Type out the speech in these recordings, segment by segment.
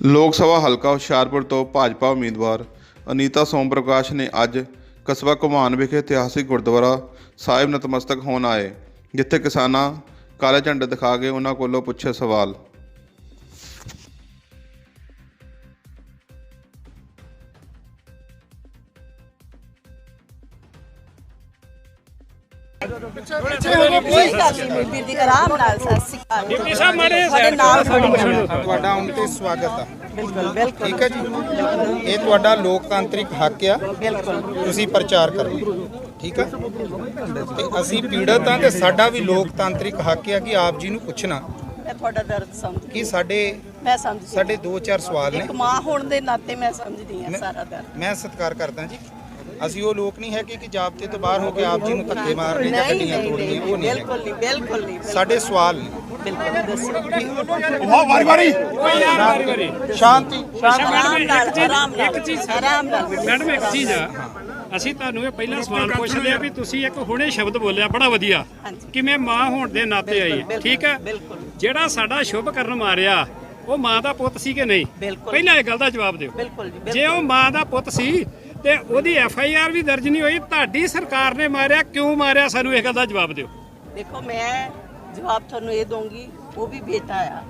ਲੋਕ ਸਭਾ ਹਲਕਾ ਹੁਸ਼ਿਆਰਪੁਰ ਤੋਂ ਭਾਜਪਾ ਉਮੀਦਵਾਰ ਅਨੀਤਾ ਸੋਮ ਪ੍ਰਕਾਸ਼ ਨੇ ਅੱਜ ਕਸਬਾ ਘੁਮਾਨ ਵਿਖੇ ਇਤਿਹਾਸਿਕ ਗੁਰਦੁਆਰਾ ਸਾਹਿਬ ਨਤਮਸਤਕ ਹੋਣ ਆਏ, ਜਿੱਥੇ ਕਿਸਾਨਾਂ ਕਾਲੇ ਝੰਡੇ ਦਿਖਾ ਕੇ ਉਹਨਾਂ ਕੋਲੋਂ ਪੁੱਛੇ ਸਵਾਲ। ਕੋਈ ਗੱਲ ਨਹੀਂ ਮੇਰੀ ਵੀਰ ਦੀ ਆਰਾਮ ਨਾਲ ਸਤਿ ਸ਼੍ਰੀ ਅਕਾਲ ਡਿਪਟੀ ਸਾਹਿਬ ਮਾੜੇ ਸਾਡੇ ਨਾਲ ਖੜੀ ਹਾਂ। ਤੁਹਾਡਾ ਆਉਣ ਤੇ ਸਵਾਗਤ ਆ। ਬਿਲਕੁਲ ਬਿਲਕੁਲ ਠੀਕ ਹੈ ਜੀ? ਇਹ ਤੁਹਾਡਾ ਲੋਕਤਾਂਤਰਿਕ ਹੱਕ ਆ। ਤੁਸੀਂ ਪ੍ਰਚਾਰ ਕਰੋ। ਠੀਕ ਆ ਤੇ ਅਸੀਂ ਪੀੜਤ ਆ ਤੇ ਸਾਡਾ ਵੀ ਲੋਕਤਾਂਤਰਿਕ ਹੱਕ ਆ ਕਿ ਆਪ ਜੀ ਨੂੰ ਪੁੱਛਣਾ। ਮੈਂ ਤੁਹਾਡਾ ਦਰਦ ਸਮਝ ਕਿ ਸਾਡੇ ਮੈਂ ਸਮਝਦੀ ਸਾਡੇ ਦੋ ਚਾਰ ਸਵਾਲ ਨੇ। ਇੱਕ ਮਾਂ ਹੋਣ ਦੇ ਨਾਤੇ ਮੈਂ ਸਮਝਦੀ ਹਾਂ ਸਾਰਾ ਦਰਦ। ਮੈਂ ਸਤਿਕਾਰ ਕਰਦਾ ਜੀ। ਅਸੀਂ ਉਹ ਲੋਕ ਨਹੀਂ ਹੈਗੇ ਕਿ ਜਾਬਤੇ ਤੋਂ ਬਾਹਰ ਹੋ ਕੇ ਆਪ ਜੀ ਨੂੰ ਧੱਕੇ ਮਾਰਨੇ ਜਾਂ ਗੱਡੀਆਂ ਤੋੜਨੀਆਂ ਉਹ ਨਹੀਂ। ਬਿਲਕੁਲ ਨਹੀਂ ਬਿਲਕੁਲ ਨਹੀਂ ਸਾਡੇ ਸਵਾਲ ਨੇ। ਬਿਲਕੁਲ ਦੱਸੋ। ਸ਼ਾਂਤੀ। ਆਰਾਮ ਨਾਲ ਆਰਾਮ ਨਾਲ ਇੱਕ ਚੀਜ਼ ਆਰਾਮ ਨਾਲ। ਮੈਡਮ ਇੱਕ ਚੀਜ਼ ਆ। ਅਸੀਂ ਤੁਹਾਨੂੰ ਇਹ ਪਹਿਲਾ ਸਵਾਲ ਪੁੱਛਦੇ ਆ ਵੀ ਤੁਸੀਂ ਇੱਕ ਹੁਣੇ ਸ਼ਬਦ ਬੋਲਿਆ ਬੜਾ ਵਧੀਆ। ਕਿ ਮੈਂ ਮਾਂ ਹੋਣ ਦੇ ਨਾਤੇ ਆਈ ਠੀਕ ਹੈ। ਜਿਹੜਾ ਸਾਡਾ ਸ਼ੁਭ ਕਰਨ ਮਾਰਿਆ ਉਹ ਮਾਂ ਦਾ ਪੁੱਤ ਸੀ ਕਿ ਨਹੀਂ। ਪਹਿਲਾਂ ਇਹ ਗੱਲ ਦਾ ਜਵਾਬ ਦਿਓ। ਜੇ ਉਹ ਮਾਂ ਦਾ ਪੁੱਤ ਸੀ ਤੇ ਉਹਦੀ ਐਫ ਆਈ ਆਰ ਵੀ ਦਰਜ ਨਹੀਂ ਹੋਈ। ਤੁਹਾਡੀ ਸਰਕਾਰ ਨੇ ਮਾਰਿਆ ਕਿਉਂ ਮਾਰਿਆ? ਸਾਨੂੰ ਇਹ ਗੱਲ ਦਾ ਜਵਾਬ ਦਿਓ। ਦੇਖੋ ਮੈਂ ਜਵਾਬ ਤੁਹਾਨੂੰ ਇਹ ਦਊਂਗੀ ਉਹ ਵੀ ਬੇਟਾ ਆ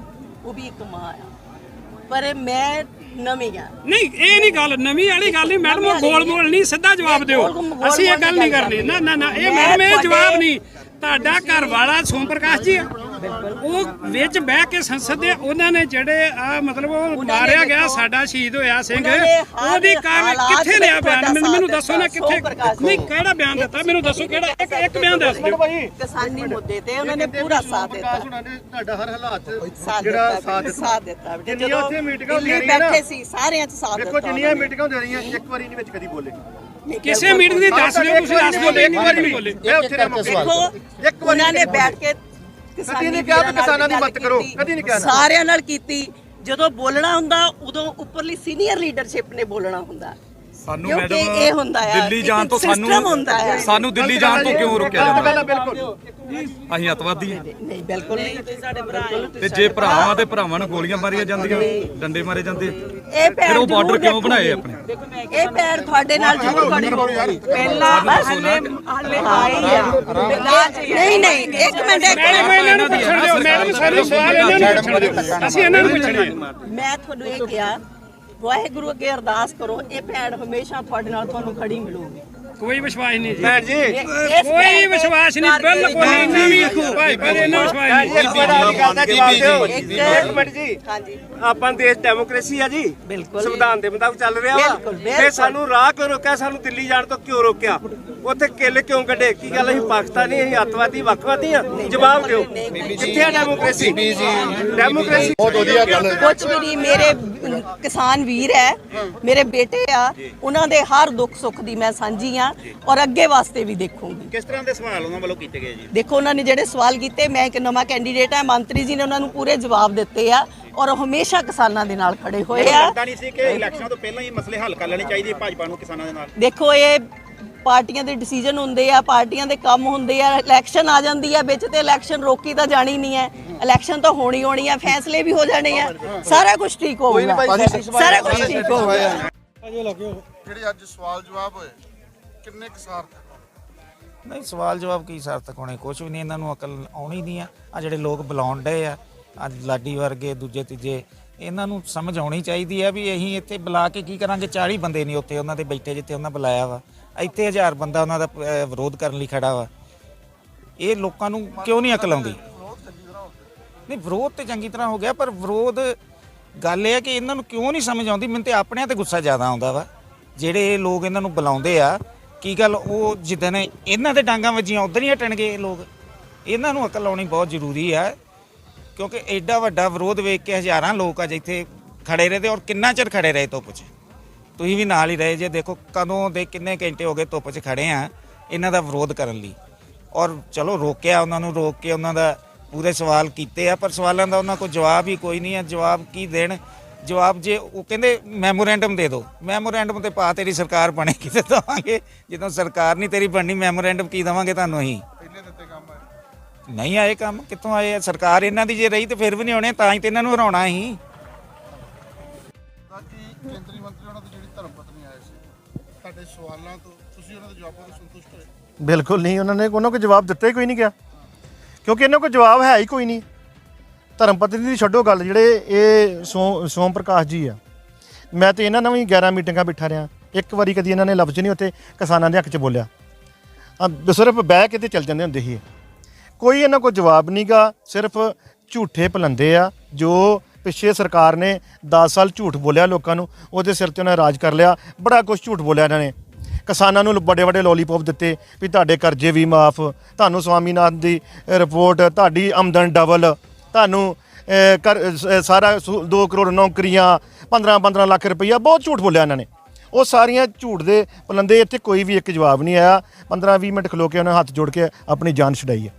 ਉਹ ਵੀ ਇੱਕ ਮਾਂ ਆ। ਪਰ ਮੈਂ ਨਵੀਂ ਆ। ਨਹੀਂ ਇਹ ਨਹੀਂ ਗੱਲ ਨਵੀਂ ਵਾਲੀ ਗੱਲ ਨਹੀਂ। ਮੈਡਮ ਗੋਲ ਮੋਲ ਨਹੀਂ ਸਿੱਧਾ ਜਵਾਬ ਦਿਓ। ਅਸੀਂ ਇਹ ਗੱਲ ਨਹੀਂ ਕਰਨੀ। ਨਾ ਨਾ ਨਾ ਇਹ ਮੈਂ ਮੈਡਮ ਇਹ ਜਵਾਬ ਨਹੀਂ। ਤੁਹਾਡਾ ਘਰ ਵਾਲਾ ਸੋਮ ਪ੍ਰਕਾਸ਼ ਜੀ ਆ। ਉਹ ਵਿੱਚ ਬਹਿ ਕੇ ਸੰਸਦ ਦੇ ਉਹਨਾਂ ਨੇ ਜਿਹੜੇ ਆ ਮਤਲਬ ਉਹ ਨੇ ਮਾਰਿਆ ਗਿਆ ਦੇਖੋ, ਸਾਡਾ ਸ਼ਹੀਦ ਹੋਇਆ ਸਿੰਘ। ਉਹਨਾਂ ਨੇ ਹਰ ਉਹਦੀ ਕਾਰ ਹਾਲਾਤ ਕਿੱਥੇ ਵਿੱਚ ਲਿਆ ਬਿਆਨ? ਮੈਨੂੰ ਦੱਸੋ ਨਾ ਕਿੱਥੇ ਪ੍ਰਕਾਸ਼ ਨਹੀਂ ਕਿਹੜਾ ਬਿਆਨ ਦਿੱਤਾ? ਮੈਨੂੰ ਦੱਸੋ ਕਿਹੜਾ ਇੱਕ ਇੱਕ ਬਿਆਨ ਦੱਸ ਦਿਓ। ਕਿਸਾਨੀ ਮੁੱਦੇ ਤੇ ਉਹਨਾਂ ਨੇ ਪੂਰਾ ਸਾਥ ਦਿੱਤਾ। ਤੁਹਾਡਾ ਹਰ ਹਾਲਾਤ ਸਾਥ ਜਿਹੜਾ ਦਿੱਤਾ। ਸਾਥ ਦਿੱਤਾ। ਜਿੰਨੀਆਂ ਜਦੋਂ ਉੱਥੇ ਮੀਟਿੰਗਾਂ ਦਿੱਲੀ ਹੁੰਦੀਆਂ ਰਹੀਆਂ ਬੈਠੇ ਸੀ ਸਾਰਿਆਂ ਚ ਸਾਥ ਦੇਖੋ ਦਿੱਤਾ ਜਿੰਨੀਆਂ ਉਹਨਾਂ ਨੇ। ਮੀਟਿੰਗਾਂ ਹੁੰਦੀਆਂ ਰਹੀਆਂ ਇੱਕ ਵਾਰੀ ਨਹੀਂ ਵਿੱਚ ਕਦੀ ਬੋਲੇ। ਕਿਸੇ। ਮੀਟਿੰਗ ਦੀ ਦੱਸ ਦਿਓ ਤੁਸੀਂ? ਦੱਸ ਦਿਓ ਇੱਕ ਵਾਰੀ ਨਹੀਂ ਬੋਲੇ। ਮੈਂ ਉੱਥੇ ਰਿਹਾ ਮੌਕੇ ਦੇਖੋ ਇੱਕ ਵਾਰੀ ਉਹਨਾਂ ਨੇ ਬੈਠ ਕੇ ਕਦੀ ਨਹੀਂ ਕਿਹਾ ਵੀ ਕਿਸਾਨਾਂ ਦੀ ਮਦਦ ਕਰੋ, ਕਦੀ ਨਹੀਂ ਕਿਹਾ। ਸਾਰਿਆਂ ਨਾਲ ਕੀਤੀ। ਜਦੋਂ ਬੋਲਣਾ ਹੁੰਦਾ ਉਦੋਂ ਉੱਪਰਲੀ ਸੀਨੀਅਰ ਲੀਡਰਸ਼ਿਪ ਨੇ ਬੋਲਣਾ ਹੁੰਦਾ। ਸਾਨੂੰ ਕਿਉਂਕਿ ਮੈਡਮ ਇਹ ਹੁੰਦਾ ਆ ਦਿੱਲੀ ਜਾਣ ਤੋਂ ਇੱਕ system ਸਾਨੂੰ ਹੁੰਦਾ ਹੈ। ਸਾਨੂੰ ਦਿੱਲੀ ਜਾਣ ਤੋਂ ਕਿਉਂ ਰੋਕਿਆ ਜਾਂਦਾ? ਆ ਬਿਲਕੁਲ। ਅਸੀਂ ਅਤਵਾਦੀ ਹਾਂ। ਨਹੀਂ ਬਿਲਕੁਲ ਨਹੀਂ। ਤੁਸੀਂ ਸਾਡੇ ਭਰਾ ਤੇ ਜੇ ਭਰਾਵਾਂ ਤੇ ਭਰਾਵਾਂ ਨੂੰ ਗੋਲੀਆਂ ਮਾਰੀਆਂ ਜਾਂਦੀਆਂ ਡੰਡੇ ਮਾਰੇ ਜਾਂਦੇ ਇਹ ਪੈਰ ਫਿਰ ਉਹ ਬਾਰਡਰ ਜ਼ਰੂਰ ਕਿਉਂ ਬਣਾਏ ਦੇਖੂਗੀ। ਆਪਣੇ? ਇਹ ਪੈਰ ਤੁਹਾਡੇ ਨਾਲ ਜ਼ਰੂਰ ਖੜੇ ਪਹਿਲਾਂ ਹਲੇ ਹਲੇ ਆਈ ਆ। ਨਹੀਂ ਨਹੀਂ ਇੱਕ ਮਿੰਟ ਇੱਕ ਮੈਡਮ ਇਹਨਾਂ ਨੂੰ ਮਿੰਟ ਪੁੱਛਣ ਦਿਓ ਮੈਡਮ ਸਾਰੇ ਸਵਾਲ ਇਹਨਾਂ ਨੂੰ ਪੁੱਛਣ ਦਿਓ। ਅਸੀਂ ਇਹਨਾਂ ਨੂੰ ਪੁੱਛਣੇ ਆ ਮੈਂ ਤੁਹਾਨੂੰ ਇਹ ਕਿਹਾ ਵਾਹਿਗੁਰੂ ਅੱਗੇ ਅਰਦਾਸ ਕਰੋ ਇਹ ਭੈਣ ਹਮੇਸ਼ਾ ਤੁਹਾਡੇ ਨਾਲ ਤੁਹਾਨੂੰ ਖੜੀ ਮਿਲੂਗੀ। ਕੋਈ ਵਿਸ਼ਵਾਸ ਨਹੀਂ। ਜੀ। ਭੈਣ ਜੀ ਕੋਈ ਵਿਸ਼ਵਾਸ ਨਹੀਂ ਬਿਲਕੁਲ ਇਹਨਾਂ ਵੀ ਭਾਈ ਪਰ ਇਹਨਾਂ ਵਿਸ਼ਵਾਸ ਨਹੀਂ। ਇੱਕ ਗੱਲ ਮਿੰਟ ਜੀ ਹਾਂਜੀ। ਆਪਾਂ ਦੇਸ਼ ਡੈਮੋਕ੍ਰੇਸੀ ਆ ਜੀ। ਬਿਲਕੁਲ। ਸੰਵਿਧਾਨ ਦੇ ਮੁਤਾਬਕ ਚੱਲ ਰਿਹਾ ਵਾ। ਤੇ ਸਾਨੂੰ ਰਾਹ ਕਿਉਂ ਰੋਕਿਆ? ਸਾਨੂੰ ਦਿੱਲੀ ਜਾਣ ਤੋਂ ਕਿਉਂ ਰੋਕਿਆ? ਉੱਥੇ ਕਿੱਲ ਕਿਉਂ ਕੱਢੇ? ਕੀ ਗੱਲ ਅਸੀਂ ਪਾਕਿਸਤਾਨੀ ਅਸੀਂ ਅੱਤਵਾਦੀ ਵੱਖਵਾਦੀ ਆ? ਜਵਾਬ ਦਿਓ। ਕਿੱਥੇ ਆ ਡੈਮੋਕ੍ਰੇਸੀ? ਡੈਮੋਕ੍ਰੇਸੀ ਕੁਝ ਵੀ ਨਹੀਂ ਮੇਰੇ ਕਿਸਾਨ ਵੀਰ ਹੈ ਮੇਰੇ ਬੇਟੇ ਆ ਉਹਨਾਂ ਦੇ ਹਰ ਦੁੱਖ ਸੁੱਖ ਦੀ ਮੈਂ ਸਾਂਝੀ ਆ। ਔਰ ਅੱਗੇ ਵਾਸਤੇ ਵੀ ਦੇਖੂੰਗੀ। ਕਿਸ ਤਰ੍ਹਾਂ ਦੇ ਸਵਾਲ ਉਹਨਾਂ ਵੱਲੋਂ ਕੀਤੇ ਗਏ ਜੀ? ਦੇਖੋ ਉਹਨਾਂ ਨੇ ਜਿਹੜੇ ਸਵਾਲ ਕੀਤੇ ਮੈਂ ਇੱਕ ਨਵਾਂ ਕੈਂਡੀਡੇਟ ਆ ਮੰਤਰੀ ਜੀ ਨੇ ਉਹਨਾਂ ਨੂੰ ਪੂਰੇ ਜਵਾਬ ਦਿੱਤੇ ਆ ਔਰ ਹਮੇਸ਼ਾ ਕਿਸਾਨਾਂ ਦੇ ਨਾਲ ਖੜੇ ਹੋਏ ਆ। ਲੱਗਦਾ ਨਹੀਂ ਸੀ ਕਿ ਇਲੈਕਸ਼ਨਾਂ ਤੋਂ ਪਹਿਲਾਂ ਹੀ ਮਸਲੇ ਹੱਲ ਕਰ ਲੈਣੇ ਚਾਹੀਦੇ ਭਾਜਪਾ ਨੂੰ ਕਿਸਾਨਾਂ ਦੇ ਨਾਲ। ਦੇਖੋ ਇਹ ਪਾਰਟੀਆਂ ਦੇ ਡਿਸੀਜਨ ਹੁੰਦੇ ਆ ਪਾਰਟੀਆਂ ਦੇ ਕੰਮ ਹੁੰਦੇ ਆ ਇਲੈਕਸ਼ਨ ਆ ਜਾਂਦੀ ਆ ਵਿੱਚ ਤੇ ਇਲੈਕਸ਼ਨ ਰੋਕੀ ਤਾਂ ਜਾਣੀ ਨਹੀਂ ਹੈ। ਇਲੈਕਸ਼ਨ ਤਾਂ ਹੋਣੀ ਹੋਣੀ ਆ ਫੈਸਲੇ ਵੀ ਹੋ ਜਾਣੇ ਆ। ਸਾਰਾ ਕੁਝ ਠੀਕ ਹੋਊਗਾ। ਸਾਰਾ ਕੁਝ ਠੀਕ ਹੋਊਗਾ। ਜਿਹੜੇ ਅੱਜ ਸਵਾਲ ਜਵਾਬ ਹੋਏ ਕਿੰਨੇ ਕੁ ਸਾਰਥਕ ਨਹੀਂ ਸਵਾਲ ਜਵਾਬ ਕੀ ਸਾਰਥਕ ਹੋਣੇ? ਕੁਝ ਵੀ ਨਹੀਂ ਇਹਨਾਂ ਨੂੰ ਅਕਲ ਆਉਣੀ ਨਹੀਂ ਆ। ਆ ਜਿਹੜੇ ਲੋਕ ਬੁਲਾਉਣ ਡਏ ਆ ਅੱਜ ਲਾਡੀ ਵਰਗੇ ਦੂਜੇ ਤੀਜੇ ਇਹਨਾਂ ਨੂੰ ਸਮਝ ਆਉਣੀ ਚਾਹੀਦੀ ਆ ਵੀ ਅਸੀਂ ਇੱਥੇ ਬੁਲਾ ਕੇ ਕੀ ਕਰਾਂਗੇ? 40 ਬੰਦੇ ਨਹੀਂ ਉੱਥੇ ਉਹਨਾਂ ਦੇ ਬੈਠੇ ਜਿੱਥੇ ਉਹਨਾਂ ਬੁਲਾਇਆ ਵਾ। ਇੱਥੇ ਹਜ਼ਾਰ ਬੰਦਾ ਉਹਨਾਂ ਦਾ ਅਹ, ਵਿਰੋਧ ਕਰਨ ਲਈ ਖੜਾ ਵਾ। ਇਹ ਲੋਕਾਂ ਨੂੰ ਕਿਉਂ ਨਹੀਂ ਅਕਲ ਆਉਂਦੀ? ਨਹੀਂ ਵਿਰੋਧ ਤੇ ਚੰਗੀ ਤਰ੍ਹਾਂ ਹੋ ਗਿਆ ਪਰ ਵਿਰੋਧ ਗੱਲ ਇਹ ਹੈ ਕਿ ਇਹਨਾਂ ਨੂੰ ਕਿਉਂ ਨਹੀਂ ਸਮਝ ਆਉਂਦੀ? ਮੈਨੂੰ ਤੇ ਆਪਣਿਆਂ ਤੇ ਗੁੱਸਾ ਜ਼ਿਆਦਾ ਆਉਂਦਾ ਵਾ। ਜਿਹੜੇ ਇਹ ਲੋਕ ਇਹਨਾਂ ਨੂੰ ਬੁਲਾਉਂਦੇ ਆ ਕੀ ਗੱਲ ਉਹ ਜਿੱਦਾਂ ਨੇ ਇਹਨਾਂ ਦੇ ਡਾਂਗਾਂ ਵੱਜੀਆਂ, ਉਧਰ ਹੀ ਹਟਣਗੇ ਇਹ ਲੋਕ। ਇਹਨਾਂ ਨੂੰ ਅਕਲ ਆਉਣੀ ਬਹੁਤ ਜ਼ਰੂਰੀ ਆ ਕਿਉਂਕਿ ਐਡਾ ਵੱਡਾ ਵਿਰੋਧ ਵੇਖ ਕੇ ਹਜ਼ਾਰਾਂ ਲੋਕ ਆ ਜਿੱਥੇ ਖੜੇ ਰਹੇ ਤੇ ਔਰ ਕਿੰਨਾ ਚਿਰ ਖੜੇ ਰਹੇ ਧੁੱਪ 'ਚ? ਤੁਸੀਂ ਵੀ ਨਾਲ ਹੀ ਰਹੇ ਜੇ, ਦੇਖੋ ਕਦੋਂ ਦੇ ਕਿੰਨੇ ਘੰਟੇ ਹੋ ਗਏ ਧੁੱਪ 'ਚ ਖੜੇ ਆ, ਇਹਨਾਂ ਦਾ ਵਿਰੋਧ ਕਰਨ ਲਈ। ਔਰ ਚਲੋ ਰੋਕਿਆ ਉਹਨਾਂ ਨੂੰ, ਰੋਕ ਕੇ ਉਹਨਾਂ ਦਾ ਪੂਰੇ ਸਵਾਲ ਕੀਤੇ ਆ, ਪਰ ਸਵਾਲਾਂ ਦਾ ਉਹਨਾਂ ਕੋਲ ਜਵਾਬ ਹੀ ਕੋਈ ਨਹੀਂ ਹੈ। ਜਵਾਬ ਕੀ ਦੇਣ? ਜਵਾਬ ਜੇ ਉਹ ਕਹਿੰਦੇ ਮੈਮੋਰੈਂਡਮ ਦੇ ਦਿਓ। ਮੈਮੋਰੈਂਡਮ ਤੇ ਪਾ ਤੇਰੀ ਸਰਕਾਰ ਬਣੇ ਕਿਤੇ ਦਵਾਂਗੇ। ਜਦੋਂ ਸਰਕਾਰ ਨਹੀਂ ਤੇਰੀ ਬਣਨੀ ਮੈਮੋਰੈਂਡਮ ਕੀ ਦਵਾਂਗੇ ਤੁਹਾਨੂੰ ਅਸੀਂ? ਪਹਿਲੇ ਦਿੱਤੇ ਕੰਮ ਨਹੀਂ ਆਏ ਕੰਮ। ਕਿੱਥੋਂ ਆਏ? ਆ ਸਰਕਾਰ ਇਹਨਾਂ ਦੀ ਜੇ ਰਹੀ ਤੇ ਫਿਰ ਵੀ ਨਹੀਂ ਆਉਣੇ ਤਾਂ ਹੀ ਤੇ ਇਹਨਾਂ ਨੂੰ ਹਰਾਉਣਾ ਸੀ ਕੇਂਦਰੀ ਮੰਤਰੀ ਉਹਨਾਂ ਦੀ ਜਿਹੜੀ ਧਰਮ ਪਤਨੀ ਆਏ ਸੀ ਤੁਹਾਡੇ ਸਵਾਲਾਂ ਤੋਂ ਤੁਸੀਂ ਉਹਨਾਂ ਦੇ ਜਵਾਬਾਂ ਤੋਂ ਸੰਤੁਸ਼ਟ ਹੋਏ? ਬਿਲਕੁਲ ਨਹੀਂ ਉਹਨਾਂ ਨੇ ਉਹਨਾਂ ਕੋਈ ਜਵਾਬ ਦਿੱਤਾ ਹੀ ਕੋਈ ਨਹੀਂ ਗਿਆ ਕਿਉਂਕਿ ਇਹਨਾਂ ਕੋਲ ਜਵਾਬ ਹੈ ਹੀ ਕੋਈ ਨਹੀਂ। ਧਰਮ ਪਤਨੀ ਦੀ ਛੱਡੋ ਗੱਲ, ਜਿਹੜੇ ਇਹ ਸੋ, ਸੋਮ ਪ੍ਰਕਾਸ਼ ਜੀ ਆ। ਮੈਂ ਤੇ ਇਹਨਾਂ ਨਾਲ ਵੀ 11 ਮੀਟਿੰਗਾਂ ਬਿਠਾ ਰਿਆਂ ਇੱਕ ਵਾਰੀ ਕਦੀ ਇਹਨਾਂ ਨੇ ਲਫ਼ਜ਼ ਨਹੀਂ ਉੱਥੇ ਕਿਸਾਨਾਂ ਦੇ ਹੱਕ 'ਚ ਬੋਲਿਆ। ਆ ਸਿਰਫ ਬਹਿ ਕੇ ਤੇ ਚੱਲ ਜਾਂਦੇ ਹੁੰਦੇ ਸੀ। ਕੋਈ ਇਹਨਾਂ ਕੋਲ ਜਵਾਬ ਨਹੀਂਗਾ ਸਿਰਫ ਝੂਠੇ ਪਲੰਦੇ ਆ, ਜੋ ਪਿੱਛੇ ਸਰਕਾਰ ਨੇ 10 ਸਾਲ ਝੂਠ ਬੋਲਿਆ ਲੋਕਾਂ ਨੂੰ, ਉਹਦੇ ਸਿਰ ਤੇ ਉਹਨਾਂ ਨੇ ਰਾਜ ਕਰ ਲਿਆ। ਬੜਾ ਕੁਝ ਝੂਠ ਬੋਲਿਆ ਇਹਨਾਂ ਨੇ। ਕਿਸਾਨਾਂ ਨੂੰ ਵੱਡੇ ਵੱਡੇ ਲੋਲੀਪੌਪ ਦਿੱਤੇ ਵੀ ਤੁਹਾਡੇ ਕਰਜ਼ੇ ਵੀ ਮਾਫ, ਤੁਹਾਨੂੰ ਸਵਾਮੀਨਾਥਨ ਦੀ ਰਿਪੋਰਟ ਤੁਹਾਡੀ ਆਮਦਨ ਡਬਲ ਤੁਹਾਨੂੰ ਕਰ ਅਹ, ਸਾਰਾ 2 ਕਰੋੜ ਨੌਕਰੀਆਂ 15 15 ਲੱਖ ਰੁਪਈਆ ਬਹੁਤ ਝੂਠ ਬੋਲਿਆ ਇਹਨਾਂ ਨੇ। ਉਹ ਸਾਰੀਆਂ ਝੂਠ ਦੇ ਪਲੰਦੇ ਇੱਥੇ ਕੋਈ ਵੀ ਇੱਕ ਜਵਾਬ ਨਹੀਂ ਆਇਆ। 15 20 ਮਿੰਟ ਖਲੋ ਕੇ ਉਹਨਾਂ ਹੱਥ ਜੋੜ ਕੇ ਆਪਣੀ ਜਾਨ ਛਡਾਈ ਹੈ।